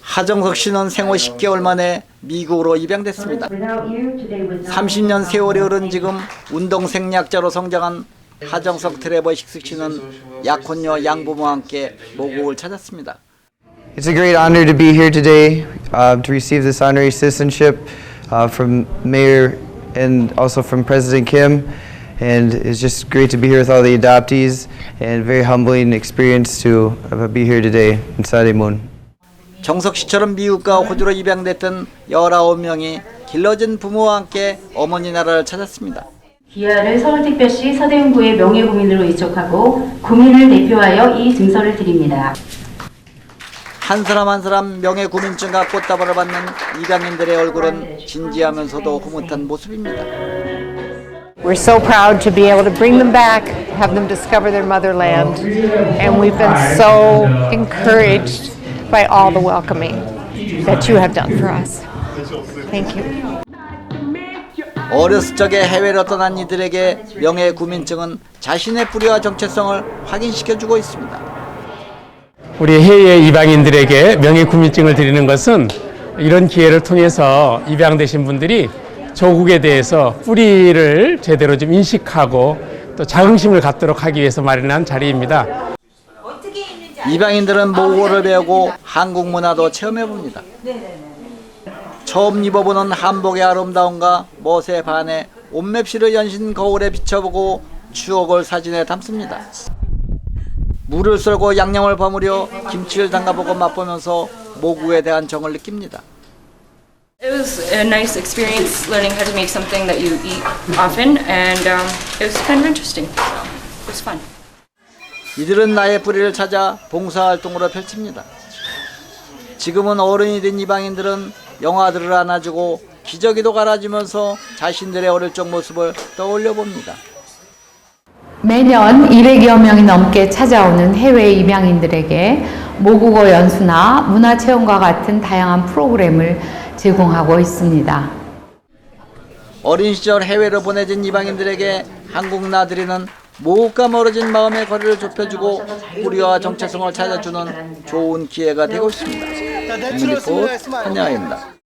하정석 씨는 생후 10개월 만에 미국으로 입양됐습니다. 30년 세월이 흐른 지금 운동 생략자로 성장한 하정석 트레버 식스 씨는 약혼녀 양부모와 함께 모국을 찾았습니다. It's a great honor to be here today uh, to receive this honorary citizenship uh, from Mayor and also from President Kim. And it's just great to be here with all the adoptees and very humbling experience to be here today in Sarimun. 정석 씨처럼 미국과 호주로 입양됐던 19명이 길러진 부모와 함께 어머니 나라를 찾았습니다. 기아를 서울특별시 서대문구의 명예구민으로 이적하고 구민을 대표하여 이 증서를 드립니다. 한 사람 한 사람 명예 구민증과 꽃다발을 받는 입양인들의 얼굴은 진지하면서도 흐뭇한 모습입니다. We're so proud to be able to bring them back, have them discover their motherland, and we've been so encouraged by all the welcoming that you have done for us. Thank you. 어렸을 적에 해외로 떠난 이들에게 명예 구민증은 자신의 뿌리와 정체성을 확인시켜주고 있습니다. 우리 해외 입양인들에게 명예 구민증을 드리는 것은 이런 기회를 통해서 입양되신 분들이 조국에 대해서 뿌리를 제대로 좀 인식하고 또 자긍심을 갖도록 하기 위해서 마련한 자리입니다. 입양인들은 모국어를 배우고 한국 문화도 체험해 봅니다. 처음 입어보는 한복의 아름다움과 멋에 반해 옷맵시를 연신 거울에 비춰보고 추억을 사진에 담습니다. 물을 썰고 양념을 버무려 김치를 담가보고 맛보면서 모국에 대한 정을 느낍니다. It was a nice experience learning how to make something that you eat often, and um, it was kind of interesting. So it was fun. 이들은 나의 뿌리를 찾아 봉사활동으로 펼칩니다. 지금은 어른이 된 이방인들은 영화들을 안아주고 기저귀도 갈아주면서 자신들의 어릴 적 모습을 떠올려 봅니다. 매년 200여 명이 넘게 찾아오는 해외 입양인들에게 모국어 연수나 문화체험과 같은 다양한 프로그램을 제공하고 있습니다. 어린 시절 해외로 보내진 이방인들에게 한국 나들이는 모국과 멀어진 마음의 거리를 좁혀주고 뿌리와 정체성을 찾아주는 좋은 기회가 되고 있습니다. 국민리포트 한양입니다.